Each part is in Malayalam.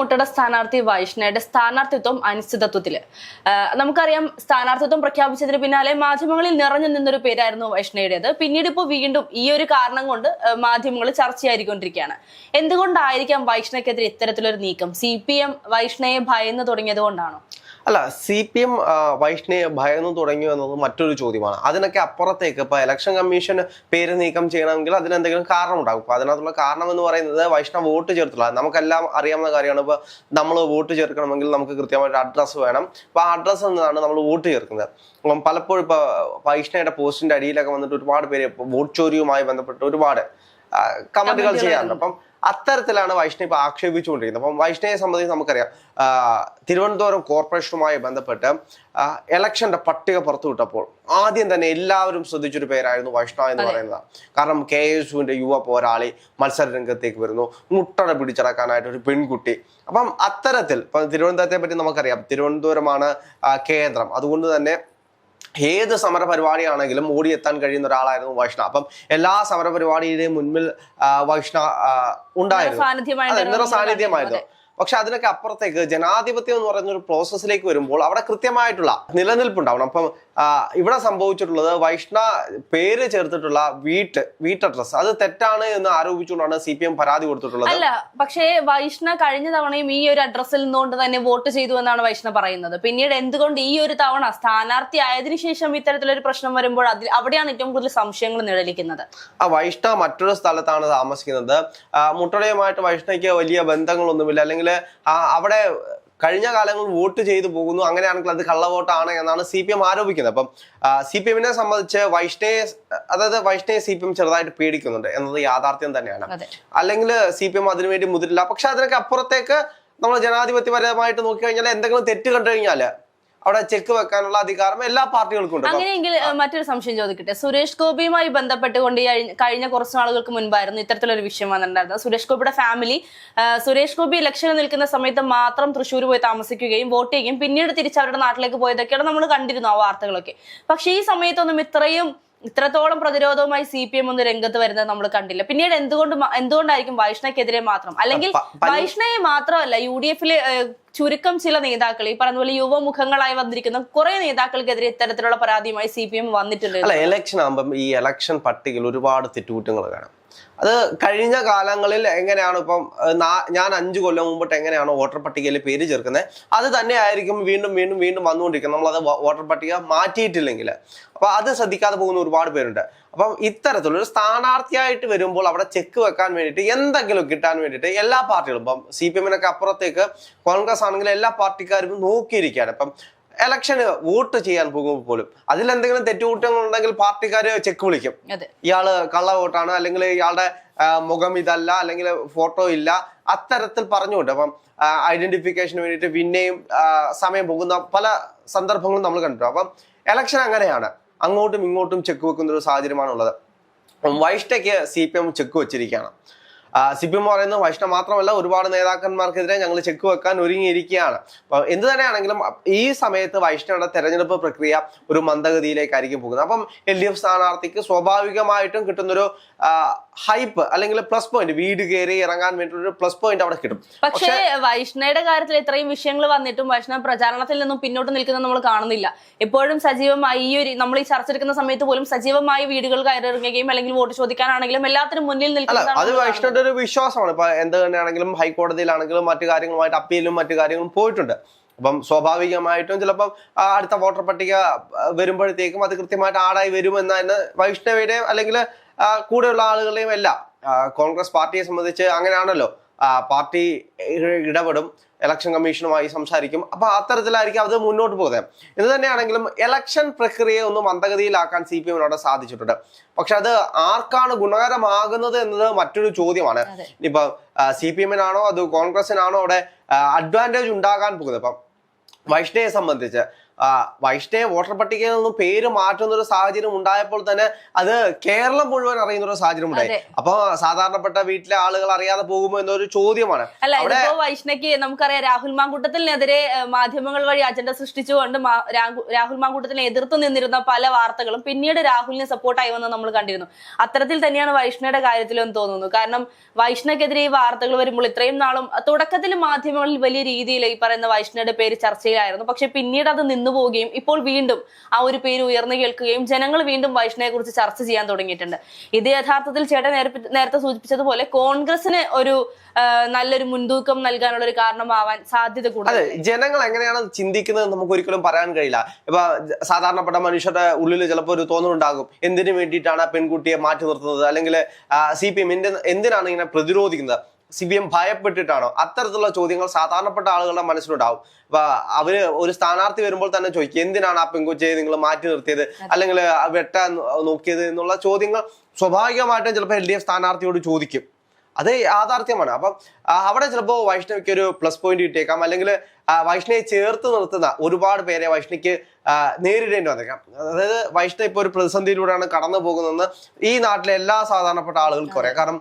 മുട്ടയുടെ സ്ഥാനാർത്ഥി വൈഷ്ണയുടെ സ്ഥാനാർത്ഥിത്വം അനിശ്ചിതത്വത്തിൽ. നമുക്കറിയാം സ്ഥാനാർത്ഥിത്വം പ്രഖ്യാപിച്ചതിന് പിന്നാലെ മാധ്യമങ്ങളിൽ നിറഞ്ഞു നിന്നൊരു പേരായിരുന്നു വൈഷ്ണയുടേത്. പിന്നീട് ഇപ്പോൾ വീണ്ടും ഈ ഒരു കാരണം കൊണ്ട് മാധ്യമങ്ങൾ ചർച്ചയായിരിക്കൊണ്ടിരിക്കുകയാണ്. എന്തുകൊണ്ടായിരിക്കാം വൈഷ്ണയ്ക്കെതിരെ ഇത്തരത്തിലൊരു നീക്കം? സി പി എം വൈഷ്ണയെ ഭയന്ന് തുടങ്ങിയത് കൊണ്ടാണോ? അല്ല സി പി എം വൈഷ്ണയെ ഭയന്നു തുടങ്ങി എന്നത് മറ്റൊരു ചോദ്യമാണ്. അതിനൊക്കെ അപ്പുറത്തേക്ക് ഇപ്പൊ ഇലക്ഷൻ കമ്മീഷൻ പേര് നീക്കം ചെയ്യണമെങ്കിൽ അതിനെന്തെങ്കിലും കാരണം ഉണ്ടാകും അപ്പൊ അതിനകത്തുള്ള കാരണം എന്ന് പറയുന്നത് വൈഷ്ണവ് വോട്ട് ചേർത്തുള്ള നമുക്കെല്ലാം അറിയാവുന്ന കാര്യമാണ്. ഇപ്പൊ നമ്മൾ വോട്ട് ചേർക്കണമെങ്കിൽ നമുക്ക് കൃത്യമായിട്ട് അഡ്രസ്സ് വേണം. അപ്പൊ ആ അഡ്രസ്സ് എന്നാണ് നമ്മൾ വോട്ട് ചേർക്കുന്നത്. അപ്പം പലപ്പോഴും ഇപ്പൊ വൈഷ്ണയുടെ പോസ്റ്റിന്റെ അടിയിലൊക്കെ വന്നിട്ട് ഒരുപാട് പേര് വോട്ട് ചോരിയുമായി ബന്ധപ്പെട്ട് ഒരുപാട് കമന്റുകൾ ചെയ്യാറുണ്ട്. അപ്പം അത്തരത്തിലാണ് വൈഷ്ണവ് ഇപ്പൊ ആക്ഷേപിച്ചുകൊണ്ടിരിക്കുന്നത്. അപ്പം വൈഷ്ണയെ സംബന്ധിച്ച് നമുക്കറിയാം. തിരുവനന്തപുരം കോർപ്പറേഷനുമായി ബന്ധപ്പെട്ട് ഇലക്ഷന്റെ പട്ടിക പുറത്തുവിട്ടപ്പോൾ ആദ്യം തന്നെ എല്ലാവരും ശ്രദ്ധിച്ചൊരു പേരായിരുന്നു വൈഷ്ണവ എന്ന് പറയുന്നത്. കാരണം കെ എസ് യുവിന്റെ യുവ പോരാളി മത്സര രംഗത്തേക്ക് വരുന്നു. മുട്ടട പിടിച്ചടക്കാനായിട്ട് ഒരു പെൺകുട്ടി. അപ്പം അത്തരത്തിൽ ഇപ്പൊ തിരുവനന്തപുരത്തെ പറ്റി നമുക്കറിയാം. തിരുവനന്തപുരമാണ് കേന്ദ്രം. അതുകൊണ്ട് തന്നെ ഏത് സമര പരിപാടിയാണെങ്കിലും ഓടിയെത്താൻ കഴിയുന്ന ഒരാളായിരുന്നു വൈഷ്ണവ്. അപ്പം എല്ലാ സമര പരിപാടിയുടെയും മുൻപിൽ വൈഷ്ണ വൈഷ്ണവ് ഉണ്ടായിരുന്നു. നിറ സാന്നിധ്യമായിരുന്നു പക്ഷെ അതിനൊക്കെ അപ്പുറത്തേക്ക് ജനാധിപത്യം എന്ന് പറയുന്ന ഒരു പ്രോസസ്സിലേക്ക് വരുമ്പോൾ അവിടെ കൃത്യമായിട്ടുള്ള നിലനിൽപ്പുണ്ടാവണം. അപ്പം ഇവിടെ സംഭവിച്ചിട്ടുള്ളത് വൈഷ്ണ പേര് ചേർത്തിട്ടുള്ള വീട്ട് വീട്ട് അഡ്രസ് അത് തെറ്റാണ് എന്ന് ആരോപിച്ചുകൊണ്ടാണ് സി പി എം പരാതി കൊടുത്തിട്ടുള്ളത്. അല്ല പക്ഷേ വൈഷ്ണ കഴിഞ്ഞ തവണയും ഈ ഒരു അഡ്രസ്സിൽ നിന്നുകൊണ്ട് തന്നെ വോട്ട് ചെയ്തു എന്നാണ് വൈഷ്ണ പറയുന്നത്. പിന്നീട് എന്തുകൊണ്ട് ഈ ഒരു തവണ സ്ഥാനാർത്ഥി ആയതിനു ശേഷം ഇത്തരത്തിലൊരു പ്രശ്നം വരുമ്പോൾ അതിൽ അവിടെയാണ് ഏറ്റവും കൂടുതൽ സംശയങ്ങൾ നിഴലിക്കുന്നത്? ആ വൈഷ്ണ മറ്റൊരു സ്ഥലത്താണ് താമസിക്കുന്നത്. മുട്ടടയുമായിട്ട് വൈഷ്ണയ്ക്ക് വലിയ ബന്ധങ്ങളൊന്നുമില്ല. അല്ലെങ്കിൽ അവിടെ കഴിഞ്ഞ കാലങ്ങളിൽ വോട്ട് ചെയ്തു പോകുന്നു. അങ്ങനെയാണെങ്കിൽ അത് കള്ളവോട്ടാണ് എന്നാണ് സി പി എം ആരോപിക്കുന്നത്. അപ്പം സി പി എമ്മിനെ സംബന്ധിച്ച് വൈഷ്ണയെ അതായത് വൈഷ്ണയെ സി പി എം ചെറുതായിട്ട് പേടിക്കുന്നുണ്ട് എന്നത് യാഥാർത്ഥ്യം തന്നെയാണ്. അല്ലെങ്കിൽ സി പി എം അതിനുവേണ്ടി മുതിരില്ല. പക്ഷെ അതിനൊക്കെ അപ്പുറത്തേക്ക് നമ്മൾ ജനാധിപത്യപരമായിട്ട് നോക്കിക്കഴിഞ്ഞാൽ എന്തെങ്കിലും തെറ്റ് കണ്ടു കഴിഞ്ഞാൽ അവിടെ ചെക്ക് വെക്കാനുള്ള അധികാരം എല്ലാ പാർട്ടികൾക്കും ഉണ്ട്. അങ്ങനെയെങ്കിൽ മറ്റൊരു സംശയം ചോദിക്കട്ടെ. സുരേഷ് ഗോപിയുമായി ബന്ധപ്പെട്ടുകൊണ്ട് കഴിഞ്ഞ- കുറച്ച് നാളുകൾക്ക് മുൻപായിരുന്നു ഇത്തരത്തിലൊരു വിഷയം വന്നിട്ടുണ്ടായിരുന്നത്. സുരേഷ് ഗോപിയുടെ ഫാമിലി സുരേഷ് ഗോപി ഇലക്ഷന് നിൽക്കുന്ന സമയത്ത് മാത്രം തൃശ്ശൂർ പോയി താമസിക്കുകയും വോട്ട് ചെയ്യുകയും പിന്നീട് തിരിച്ച് അവരുടെ നാട്ടിലേക്ക് പോയതൊക്കെയാണ് നമ്മൾ കണ്ടിരുന്നു ആ വാർത്തകളൊക്കെ. പക്ഷേ ഈ സമയത്തൊന്നും ഇത്രയും ഇത്രത്തോളം പ്രതിരോധവുമായി സി പി എം ഒന്ന് രംഗത്ത് വരുന്നത് നമ്മൾ കണ്ടില്ല. പിന്നീട് എന്തുകൊണ്ട് എന്തുകൊണ്ടായിരിക്കും വൈഷ്ണയ്ക്കെതിരെ മാത്രം? അല്ലെങ്കിൽ വൈഷ്ണയെ മാത്രമല്ല യു ഡി എഫിലെ ചുരുക്കം ചില നേതാക്കൾ ഈ പറഞ്ഞ പോലെ യുവമുഖങ്ങളായി വന്നിരിക്കുന്ന കുറെ നേതാക്കൾക്കെതിരെ ഇത്തരത്തിലുള്ള പരാതിയുമായി സി പി എം വന്നിട്ടുണ്ട്. അല്ല എലക്ഷൻ ആകുമ്പം ഈ എലക്ഷൻ പട്ടികയിൽ ഒരുപാട് തെറ്റുകുറ്റങ്ങൾ കാണാം. അത് കഴിഞ്ഞ കാലങ്ങളിൽ എങ്ങനെയാണ് ഇപ്പം ഞാൻ അഞ്ചു കൊല്ലം മുമ്പിട്ട് എങ്ങനെയാണ് വോട്ടർ പട്ടികയിൽ പേര് ചേർക്കുന്നത്? അത് തന്നെ ആയിരിക്കും വീണ്ടും വീണ്ടും വീണ്ടും വന്നുകൊണ്ടിരിക്കുന്നത്. നമ്മളത് വോട്ടർ പട്ടിക മാറ്റിയിട്ടില്ലെങ്കിൽ. അപ്പൊ അത് ശ്രദ്ധിക്കാതെ പോകുന്ന ഒരുപാട് പേരുണ്ട്. അപ്പം ഇത്തരത്തിലൊരു സ്ഥാനാർത്ഥിയായിട്ട് വരുമ്പോൾ അവിടെ ചെക്ക് വെക്കാൻ വേണ്ടിയിട്ട് എന്തെങ്കിലും കിട്ടാൻ വേണ്ടിയിട്ട് എല്ലാ പാർട്ടികളും ഇപ്പം സി പി എമ്മിനൊക്കെ അപ്പുറത്തേക്ക് കോൺഗ്രസ് ആണെങ്കിലും എല്ലാ പാർട്ടിക്കാരും നോക്കിയിരിക്കുകയാണ്. ഇപ്പം ഇലക്ഷന് വോട്ട് ചെയ്യാൻ പോകുമ്പോൾ പോലും അതിലെന്തെങ്കിലും തെറ്റുകുറ്റങ്ങൾ ഉണ്ടെങ്കിൽ പാർട്ടിക്കാര് ചെക്ക് വിളിക്കും. ഇയാൾ കള്ള വോട്ടാണ് അല്ലെങ്കിൽ ഇയാളുടെ മുഖം ഇതല്ല അല്ലെങ്കിൽ ഫോട്ടോ ഇല്ല. അത്തരത്തിൽ പറഞ്ഞുകൊണ്ട് അപ്പം ഐഡന്റിഫിക്കേഷന് വേണ്ടിയിട്ട് പിന്നെയും സമയം പോകുന്ന പല സന്ദർഭങ്ങളും നമ്മൾ കണ്ടു അപ്പം ഇലക്ഷൻ അങ്ങനെയാണ്. അങ്ങോട്ടും ഇങ്ങോട്ടും ചെക്ക് വെക്കുന്ന ഒരു സാഹചര്യമാണുള്ളത്. വൈഷ്ണയ്ക്ക് സി പി എം ചെക്ക് വെച്ചിരിക്കുകയാണ്. സി പി എം പറയുന്നത് വൈഷ്ണവ് മാത്രമല്ല ഒരുപാട് നേതാക്കന്മാർക്കെതിരെ ഞങ്ങൾ ചെക്ക് വെക്കാൻ ഒരുങ്ങിയിരിക്കുകയാണ്. അപ്പൊ എന്ത് തന്നെയാണെങ്കിലും ഈ സമയത്ത് വൈഷ്ണവയുടെ തെരഞ്ഞെടുപ്പ് പ്രക്രിയ ഒരു മന്ദഗതിയിലേക്കായിരിക്കും പോകുന്നത്. അപ്പം എൽ ഡി എഫ് സ്ഥാനാർത്ഥിക്ക് സ്വാഭാവികമായിട്ടും കിട്ടുന്നൊരു ഹൈപ്പ് അല്ലെങ്കിൽ പ്ലസ് പോയിന്റ് വീട് കയറി ഇറങ്ങാൻ വേണ്ടിയിട്ടൊരു പ്ലസ് പോയിന്റ് അവിടെ കിട്ടും. പക്ഷേ വൈഷ്ണയുടെ കാര്യത്തിൽ ഇത്രയും വിഷയങ്ങൾ വന്നിട്ടും വൈഷ്ണവ പ്രചാരണത്തിൽ നിന്നും പിന്നോട്ട് നിൽക്കുന്നത് നമ്മൾ കാണുന്നില്ല. എപ്പോഴും സജീവമായി ഈ ഒരു നമ്മൾ ഈ ചർച്ച എടുക്കുന്ന സമയത്ത് പോലും സജീവമായി വീടുകൾ കയറിയിറങ്ങുകയും അല്ലെങ്കിൽ വോട്ട് ചോദിക്കാനാണെങ്കിലും എല്ലാത്തിനും മുന്നിൽ നിൽക്കുന്നത് അത് നമ്മൾ വൈഷ്ണവന്റെ ഒരു വിശ്വാസമാണ്. ഇപ്പൊ എന്ത് തന്നെയാണെങ്കിലും ഹൈക്കോടതിയിലാണെങ്കിലും മറ്റു കാര്യങ്ങളുമായിട്ട് അപ്പീലും മറ്റു കാര്യങ്ങളും പോയിട്ടുണ്ട്. അപ്പം സ്വാഭാവികമായിട്ടും ചിലപ്പം അടുത്ത വോട്ടർ പട്ടിക വരുമ്പോഴത്തേക്കും അത് കൃത്യമായിട്ട് ആടായി വരുമെന്നാണ് വൈഷ്ണവിയുടെയും അല്ലെങ്കിൽ കൂടെയുള്ള ആളുകളുടെയും എല്ലാം കോൺഗ്രസ് പാർട്ടിയെ സംബന്ധിച്ച് അങ്ങനെയാണല്ലോ. പാർട്ടി ഇടപെടും. ഇലക്ഷൻ കമ്മീഷനുമായി സംസാരിക്കും. അപ്പൊ അത്തരത്തിലായിരിക്കും അത് മുന്നോട്ട് പോകുന്നത്. ഇത് തന്നെയാണെങ്കിലും ഇലക്ഷൻ പ്രക്രിയയെ ഒന്ന് മന്ദഗതിയിലാക്കാൻ സി പി എമ്മിനോട് സാധിച്ചിട്ടുണ്ട്. പക്ഷെ അത് ആർക്കാണ് ഗുണകരമാകുന്നത് എന്നത് മറ്റൊരു ചോദ്യമാണ്. ഇപ്പൊ സി പി എമ്മിനാണോ അത് കോൺഗ്രസിനാണോ അവിടെ അഡ്വാന്റേജ് ഉണ്ടാകാൻ പോകുന്നത്? ഇപ്പം വൈഷ്ണയെ സംബന്ധിച്ച് ആ, വൈഷ്ണയെ വോട്ടർ പട്ടികയിൽ നിന്നും പേര് മാറ്റുന്ന ഒരു സാഹചര്യം ഉണ്ടായപ്പോൾ തന്നെ അത് കേരളം മുഴുവൻ അറിയുന്ന ഒരു സാഹചര്യം ഉണ്ടായി. അപ്പൊ സാധാരണപ്പെട്ട വീട്ടിലെ ആളുകൾ അറിയാതെ പോകുമോ എന്നൊരു ചോദ്യമാണ്. അല്ല വൈഷ്ണയ്ക്ക് നമുക്കറിയാം രാഹുൽ മാങ്കൂട്ടത്തിനെതിരെ മാധ്യമങ്ങൾ വഴി അജണ്ട സൃഷ്ടിച്ചുകൊണ്ട് രാഹുൽ മാങ്കൂട്ടത്തിനെ എതിർത്ത് നിന്നിരുന്ന പല വാർത്തകളും പിന്നീട് രാഹുലിനെ സപ്പോർട്ടായി വന്ന് നമ്മൾ കണ്ടിരുന്നു. അത്തരത്തിൽ തന്നെയാണ് വൈഷ്ണയുടെ കാര്യത്തിലും തോന്നുന്നു. കാരണം വൈഷ്ണയ്ക്കെതിരെ ഈ വാർത്തകൾ വരുമ്പോൾ ഇത്രയും നാളും തുടക്കത്തിൽ മാധ്യമങ്ങളിൽ വലിയ രീതിയിൽ ഈ പറയുന്ന വൈഷ്ണയുടെ പേര് ചർച്ചയിലായിരുന്നു. പക്ഷെ പിന്നീട് അത് നിന്നു പോവുകയും ഇപ്പോൾ വീണ്ടും ആ ഒരു പേര് ഉയർന്നു കേൾക്കുകയും ജനങ്ങൾ വീണ്ടും വൈഷ്ണയെ കുറിച്ച് ചർച്ച ചെയ്യാൻ തുടങ്ങിയിട്ടുണ്ട്. ഇത് യഥാർത്ഥത്തിൽ ചേട്ടൻ നേരത്തെ സൂചിപ്പിച്ചതുപോലെ കോൺഗ്രസിന് ഒരു നല്ലൊരു മുൻതൂക്കം നൽകാനുള്ള ഒരു കാരണമാവാൻ സാധ്യത കൂടുതൽ. ജനങ്ങൾ എങ്ങനെയാണ് ചിന്തിക്കുന്നത് നമുക്ക് ഒരിക്കലും പറയാൻ കഴിയില്ല. ഇപ്പൊ സാധാരണപ്പെട്ട മനുഷ്യരുടെ ഉള്ളിൽ ചിലപ്പോൾ ഒരു തോന്നലുണ്ടാകും. എന്തിനു വേണ്ടിയിട്ടാണ് പെൺകുട്ടിയെ മാറ്റി നിർത്തുന്നത്? അല്ലെങ്കിൽ സി പി എം എന്തിനാണ് ഇങ്ങനെ പ്രതിരോധിക്കുന്നത്? സി പി എം ഭയപ്പെട്ടിട്ടാണോ? അത്തരത്തിലുള്ള ചോദ്യങ്ങൾ സാധാരണപ്പെട്ട ആളുകളുടെ മനസ്സിലുണ്ടാവും. അപ്പൊ അവർ ഒരു സ്ഥാനാർത്ഥി വരുമ്പോൾ തന്നെ ചോദിക്കും എന്തിനാണ് ആ പെൺകുച്ചിയെ നിങ്ങൾ മാറ്റി നിർത്തിയത്? അല്ലെങ്കിൽ വെട്ടാൻ നോക്കിയത് എന്നുള്ള ചോദ്യങ്ങൾ സ്വാഭാവികമായിട്ടും ചിലപ്പോൾ എൽ ഡി എഫ് സ്ഥാനാർത്ഥിയോട് ചോദിക്കും. അത് യാഥാർത്ഥ്യമാണ്. അപ്പം അവിടെ ചിലപ്പോൾ വൈഷ്ണവിക്ക് ഒരു പ്ലസ് പോയിന്റ് കിട്ടിയേക്കാം. അല്ലെങ്കിൽ വൈഷ്ണവിയെ ചേർത്ത് നിർത്തുന്ന ഒരുപാട് പേരെ വൈഷ്ണവിക്ക് നേരിടേണ്ടി വന്നേക്കാം. അതായത് വൈഷ്ണവ് ഇപ്പോൾ ഒരു പ്രതിസന്ധിയിലൂടെയാണ് കടന്നു പോകുന്നതെന്ന് ഈ നാട്ടിലെ എല്ലാ സാധാരണപ്പെട്ട ആളുകൾക്കും അറിയാം. കാരണം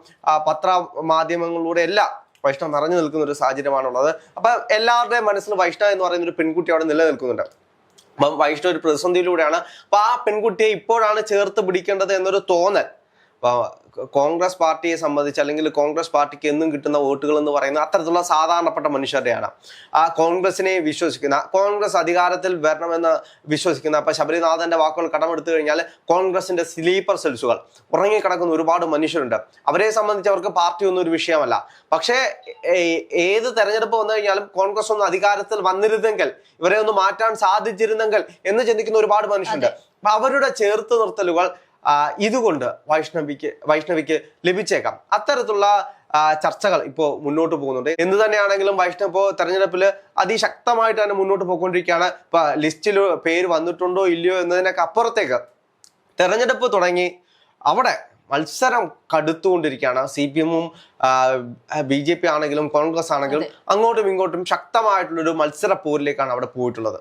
പത്ര മാധ്യമങ്ങളിലൂടെ എല്ലാം വൈഷ്ണവ് നിറഞ്ഞു നിൽക്കുന്ന ഒരു സാഹചര്യമാണുള്ളത്. അപ്പൊ എല്ലാവരുടെയും മനസ്സിൽ വൈഷ്ണവ് എന്ന് പറയുന്ന ഒരു പെൺകുട്ടി അവിടെ നിലനിൽക്കുന്നുണ്ട്. അപ്പം വൈഷ്ണവ് ഒരു പ്രതിസന്ധിയിലൂടെയാണ്. അപ്പൊ ആ പെൺകുട്ടിയെ ഇപ്പോഴാണ് ചേർത്ത് പിടിക്കേണ്ടത് എന്നൊരു തോന്നൽ. കോൺഗ്രസ് പാർട്ടിയെ സംബന്ധിച്ച് അല്ലെങ്കിൽ കോൺഗ്രസ് പാർട്ടിക്ക് എന്നും കിട്ടുന്ന വോട്ടുകൾ എന്ന് പറയുന്ന അത്തരത്തിലുള്ള സാധാരണപ്പെട്ട മനുഷ്യരുടെയാണ്. ആ കോൺഗ്രസിനെ വിശ്വസിക്കുന്ന കോൺഗ്രസ് അധികാരത്തിൽ വരണമെന്ന് വിശ്വസിക്കുന്ന അപ്പൊ ശബരിനാഥന്റെ വാക്കുകൾ കടമെടുത്തു കഴിഞ്ഞാൽ കോൺഗ്രസിന്റെ സ്ലീപ്പർ സെൽസുകൾ ഉറങ്ങിക്കിടക്കുന്ന ഒരുപാട് മനുഷ്യരുണ്ട്. അവരെ സംബന്ധിച്ച് അവർക്ക് പാർട്ടി ഒന്നും ഒരു വിഷയമല്ല. പക്ഷേ ഏത് തെരഞ്ഞെടുപ്പ് വന്നു കഴിഞ്ഞാലും കോൺഗ്രസ് ഒന്ന് അധികാരത്തിൽ വന്നിരുന്നെങ്കിൽ ഇവരെ ഒന്ന് മാറ്റാൻ സാധിച്ചിരുന്നെങ്കിൽ എന്ന് ചിന്തിക്കുന്ന ഒരുപാട് മനുഷ്യരുണ്ട്. അപ്പൊ അവരുടെ ചേർത്ത് നിർത്തലുകൾ ഇതുകൊണ്ട് വൈഷ്ണവിക്ക് വൈഷ്ണവിക്ക് ലഭിച്ചേക്കാം. അത്തരത്തിലുള്ള ചർച്ചകൾ ഇപ്പോൾ മുന്നോട്ട് പോകുന്നുണ്ട്. എന്ത് തന്നെയാണെങ്കിലും വൈഷ്ണവ് ഇപ്പോൾ തെരഞ്ഞെടുപ്പിൽ അതിശക്തമായിട്ട് തന്നെ മുന്നോട്ട് പോയിക്കൊണ്ടിരിക്കുകയാണ്. ഇപ്പൊ ലിസ്റ്റിൽ പേര് വന്നിട്ടുണ്ടോ ഇല്ലയോ എന്നതിനൊക്കെ അപ്പുറത്തേക്ക് തെരഞ്ഞെടുപ്പ് തുടങ്ങി അവിടെ മത്സരം കടുത്തുകൊണ്ടിരിക്കുകയാണ്. സി പി എമ്മും ബി ജെ പി ആണെങ്കിലും കോൺഗ്രസ് ആണെങ്കിലും അങ്ങോട്ടും ഇങ്ങോട്ടും ശക്തമായിട്ടുള്ളൊരു മത്സര പോരിലേക്കാണ് അവിടെ പോയിട്ടുള്ളത്.